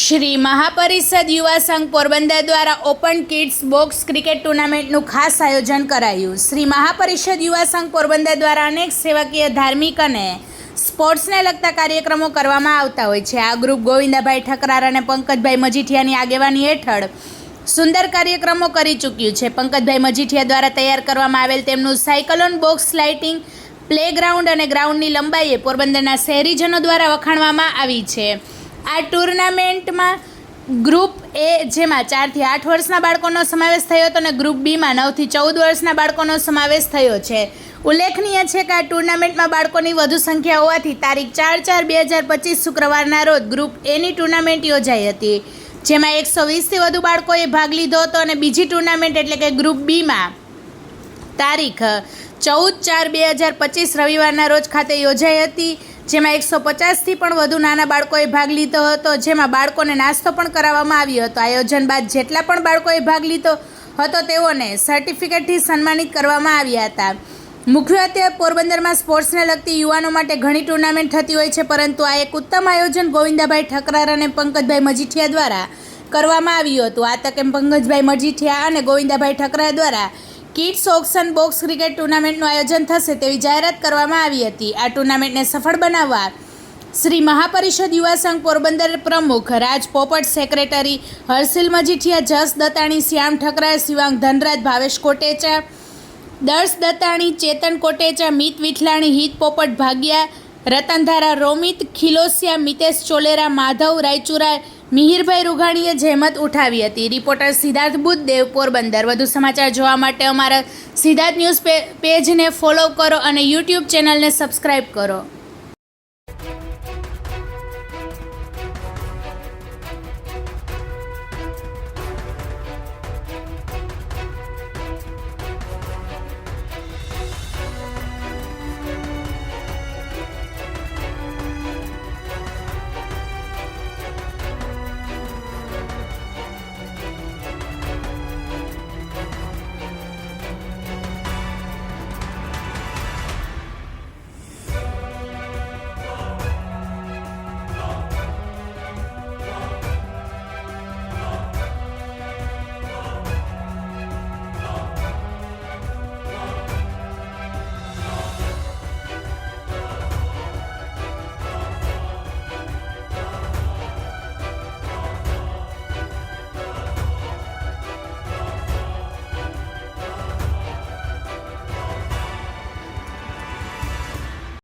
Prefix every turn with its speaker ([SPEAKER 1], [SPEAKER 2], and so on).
[SPEAKER 1] શ્રી મહાપરિષદ યુવા સંઘ પોરબંદર દ્વારા ઓપન કિડ્સ બોક્સ ક્રિકેટ ટુર્નામેન્ટનું ખાસ આયોજન કરાયું. શ્રી મહાપરિષદ યુવા સંઘ પોરબંદર દ્વારા અનેક સેવાકીય, ધાર્મિક અને સ્પોર્ટ્સને લગતા કાર્યક્રમો કરવામાં આવતા હોય છે. આ ગ્રુપ ગોવિંદાભાઈ ઠકરાર અને પંકજભાઈ મજીઠિયાની આગેવાની હેઠળ સુંદર કાર્યક્રમો કરી ચૂક્યું છે. પંકજભાઈ મજીઠિયા દ્વારા તૈયાર કરવામાં આવેલ તેમનું સાયકલોન બોક્સ લાઇટિંગ, પ્લેગ્રાઉન્ડ અને ગ્રાઉન્ડની લંબાઈએ પોરબંદરના શહેરીજનો દ્વારા વખાણવામાં આવી છે. આ ટુર્નામેન્ટમાં ગ્રુપ એ જેમાં ચારથી આઠ વર્ષના બાળકોનો સમાવેશ થયો હતો અને ગ્રુપ બીમાં નવથી ચૌદ વર્ષના બાળકોનો સમાવેશ થયો છે. ઉલ્લેખનીય છે કે આ ટુર્નામેન્ટમાં બાળકોની વધુ સંખ્યા હોવાથી તારીખ ચાર ચાર બે હજાર પચીસ શુક્રવારના રોજ ગ્રુપ એની ટુર્નામેન્ટ યોજાઈ હતી. જેમાં એકસો વીસથી વધુ બાળકોએ ભાગ લીધો હતો અને બીજી ટુર્નામેન્ટ એટલે કે ગ્રુપ બીમાં તારીખ ચૌદ ચાર બે હજાર પચીસ રવિવારના રોજ ખાતે યોજાઈ હતી. જેમાં એકસો પચાસથી પણ વધુ નાના બાળકોએ ભાગ લીધો હતો, જેમાં બાળકોને નાસ્તો પણ કરાવવામાં આવ્યો હતો. આયોજન બાદ જેટલા પણ બાળકોએ ભાગ લીધો હતો, તેઓને સર્ટિફિકેટથી સન્માનિત કરવામાં આવ્યા હતા. મુખ્યત્વે પોરબંદરમાં સ્પોર્ટ્સને લગતી યુવાનો માટે ઘણી ટુર્નામેન્ટ થતી હોય છે, પરંતુ આ એક ઉત્તમ આયોજન ગોવિંદાભાઈ ઠકરાર અને પંકજભાઈ મજીઠિયા દ્વારા કરવામાં આવ્યું હતું. આ તકે પંકજભાઈ મજીઠિયા અને ગોવિંદાભાઈ ઠકરાર દ્વારા કિડ્સ ઓક્શન બોક્સ ક્રિકેટ ટુર્નામેન્ટનું આયોજન થશે તેવી જાહેરાત કરવામાં આવી હતી. આ ટુર્નામેન્ટને સફળ બનાવવા શ્રી મહાપરિષદ યુવા સંઘ પોરબંદર પ્રમુખ, રાજ પોપટ સેક્રેટરી, હર્ષિલ મજીઠિયા, જસ દત્તાણી, શ્યામ ઠકરા શિવાંગ ધનરાજ, ભાવેશ કોટેચા, દર્શ દત્તાણી, ચેતન કોટેચા, મિત વિઠલાણી, હિત પોપટ ભાગ્યા રતનધારા રોમિત, ખિલોસિયા, મિતેશ ચોલેરા, માધવ રાયચુરા મિહિરભાઈ રૂઘાણીએ જહેમત ઉઠાવી હતી. રિપોર્ટર સિદ્ધાર્થ બુદ્ધદેવ પોરબંદર વધુ સમાચાર જોવા માટે અમારા સિદ્ધાર્થ ન્યૂઝ પેજને ફોલો કરો અને યુટ્યુબ ચેનલને સબસ્ક્રાઈબ કરો.